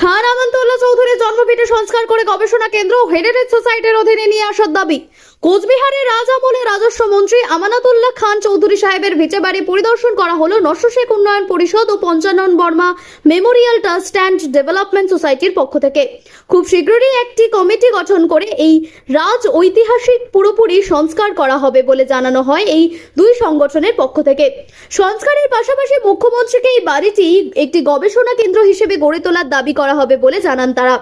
খান আমন্তোল্লা চৌধুরীর জন্মভিটে সংস্কার করে গবেষণা কেন্দ্র হেরিটেজ সোসাইটির অধীনে নিয়ে আসার দাবি। কোচবিহারের রাজ আমলে রাজস্ব মন্ত্রী আমানাতুল্লাহ খান চৌধুরী সাহেবের ভিটে বাড়ি পরিদর্শন করা হলো নস্যশেখ উন্নয়ন পরিষদ ও Panchanan Barma memorial trust and development সোসাইটির পক্ষ থেকে। খুব শীঘ্রই একটি কমিটি গঠন করে এই রাজ ঐতিহাসিক পুরোপুরি সংস্কার করা হবে বলে জানানো হয় এই দুই সংগঠনের পক্ষ থেকে। সংস্কারের পাশাপাশি মুখ্যমন্ত্রীকে এই বাড়িটি একটি গবেষণা কেন্দ্র হিসেবে গড়ে তোলার দাবি করা হবে বলে জানান তারা।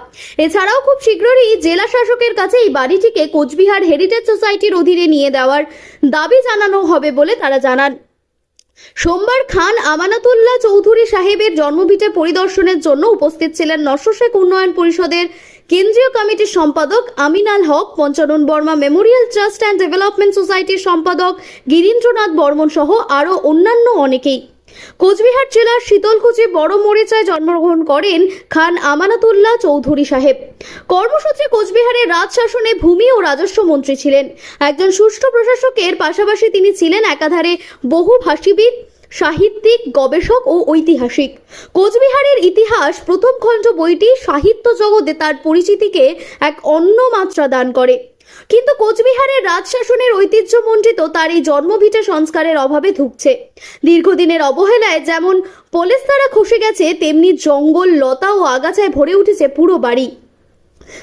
এছাড়াও খুব শীঘ্রই জেলা শাসকের কাছে এই বাড়িটিকে কোচবিহার হেরিটেজ সোসাইটির অধীনে নিয়ে দেওয়ার দাবি জানানো হবে বলে তারা জানান। সোমবার খান আমানাতুল্লাহ চৌধুরী সাহেবের জন্মভিটে পরিদর্শনের জন্য উপস্থিত ছিলেন নশশেখ উন্নয়ন পরিষদের কেন্দ্রীয় কমিটির সম্পাদক Aminal Haque, Panchanan Barma, memorial trust and development সোসাইটির সম্পাদক গিরীন্দ্রনাথ বর্মন সহ আরও অন্যান্য অনেকেই। কোচবিহার জেলার শীতলকুচি বড় মরিচায় জন্মগ্রহণ করেন খান আমানাতুল্লাহ চৌধুরী সাহেব। কর্মসূত্রে কোচবিহারের রাজশাসনে ভূমি ও রাজস্ব মন্ত্রী ছিলেন। একজন সুষ্ঠু প্রশাসকের পাশাপাশি তিনি ছিলেন একাধারে বহু ভাষীবিদ, সাহিত্যিক, গবেষক ও ঐতিহাসিক। কোচবিহারের ইতিহাস প্রথম খণ্ড বইটি সাহিত্য জগতে তার পরিচিতিকে এক অন্য মাত্রা দান করে। কিন্তু কোচবিহারের রাজশাসনের ঐতিহ্যমণ্ডিত তার এই জন্মভিটা সংস্কারের অভাবে ধুকছে। দীর্ঘদিনের অবহেলায় যেমন পলেস্তারা খসে গেছে, তেমনি জঙ্গল, লতা ও আগাছায় ভরে উঠেছে পুরো বাড়ি।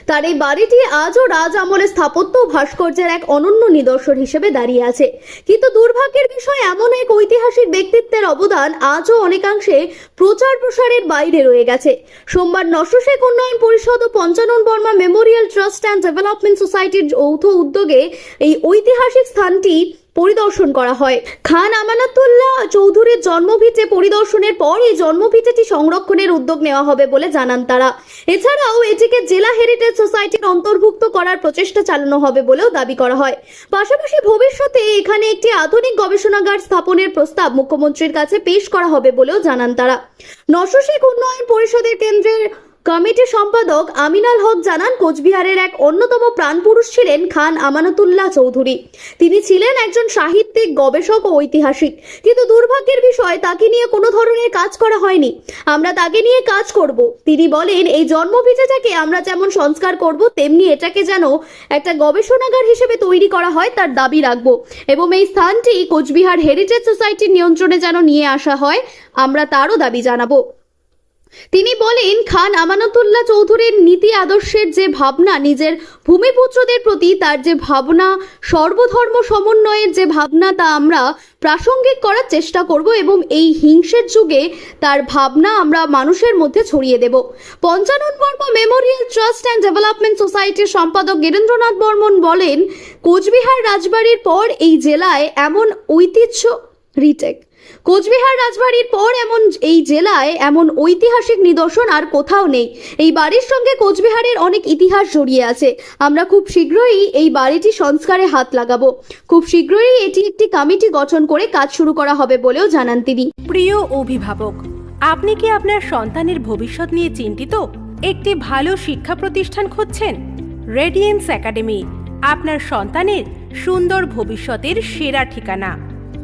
তার এই বাড়িটি আজও রাজ আমলে স্থাপত্য ভাস্কর্যের এক অনন্য নিদর্শন হিসেবে দাঁড়িয়ে আছে। কিন্তু দুর্ভাগ্যের বিষয় এমন এক ঐতিহাসিক ব্যক্তিত্বের অবদান আজও অনেকাংশে প্রচার প্রসারের বাইরে রয়ে গেছে। সোমবার নশশেখ উন্নয়ন পরিষদ ও Panchanan Barma memorial trust and development সোসাইটির যৌথ উদ্যোগে এই ঐতিহাসিক স্থানটি পরিদর্শন করা হয়। খান আমানাতুল্লাহ চৌধুরীর জন্মভিটে পরিদর্শনের পর এই জন্মভিটেটি সংরক্ষণের উদ্যোগ নেওয়া হবে বলে জানান তারা। এছাড়াও এটিকে জেলা হেরিটেজ সোসাইটির অন্তর্ভুক্ত করার প্রচেষ্টা চালানো হবে বলেও দাবি করা হয়। পাশাপাশি ভবিষ্যতে এখানে একটি আধুনিক গবেষণাগার স্থাপনের প্রস্তাব মুখ্যমন্ত্রীর কাছে পেশ করা হবে বলেও জানান তারা। নশশেখ উন্নয়ন পরিষদের কেন্দ্রের কমিটির সম্পাদক আমিনাল হক জানান, কোচবিহারের এক অন্যতম প্রাণপুরুষ ছিলেন খান আমানতুল্লাহ চৌধুরী। তিনি ছিলেন একজন সাহিত্যিক, গবেষক ও ঐতিহাসিক। কিন্তু দুর্ভাগ্যের বিষয়, তাকে নিয়ে কোনো ধরনের কাজ করা হয়নি। আমরা তাকে নিয়ে কাজ করব। তিনি বলেন, এই জন্মভিটাটাকে আমরা যেমন সংস্কার করব, তেমনি এটাকে যেন একটা গবেষণাগার হিসেবে তৈরি করা হয় তার দাবি রাখব। এবং এই স্থানটি কোচবিহার হেরিটেজ সোসাইটির নিয়ন্ত্রণে যেন নিয়ে আসা হয়, আমরা তারও দাবি জানাব। তিনি বলেন, খান আমানতুল্লাহ চৌধুরীর নীতি আদর্শের যে ভাবনা, নিজের ভূমিপুত্রদের প্রতি তার যে ভাবনা, সর্বধর্ম সমন্বয়ের যে ভাবনা, তা আমরা প্রাসঙ্গিক করার চেষ্টা করব এবং এই হিংসের যুগে তার ভাবনা আমরা মানুষের মধ্যে ছড়িয়ে দেব। Panchanan Barma memorial trust and development সোসাইটির সম্পাদক গিরেন্দ্রনাথ বর্মন বলেন, কোচবিহার রাজবাড়ির পর এই জেলায় এমন ঐতিহ্য রিটেক। কোচবিহার রাজবাড়ির পর এমন এই জেলায় এমন ঐতিহাসিক নিদর্শন আর কোথাও নেই। এই বাড়ির সঙ্গে কোচবিহারের অনেক ইতিহাস জড়িয়ে আছে। আমরা খুব শীঘ্রই এই বাড়িটি সংস্কারে হাত লাগাবো। খুব শীঘ্রই এটি একটি কমিটি গঠন করে কাজ শুরু করা হবে বলেও জানান তিনি। প্রিয় অভিভাবক, আপনি কি আপনার সন্তানের ভবিষ্যৎ নিয়ে চিন্তিত? একটি ভালো শিক্ষা প্রতিষ্ঠান খুঁজছেন? রেডিয়েন্স একাডেমি, আপনার সন্তানের সুন্দর ভবিষ্যতের সেরা ঠিকানা।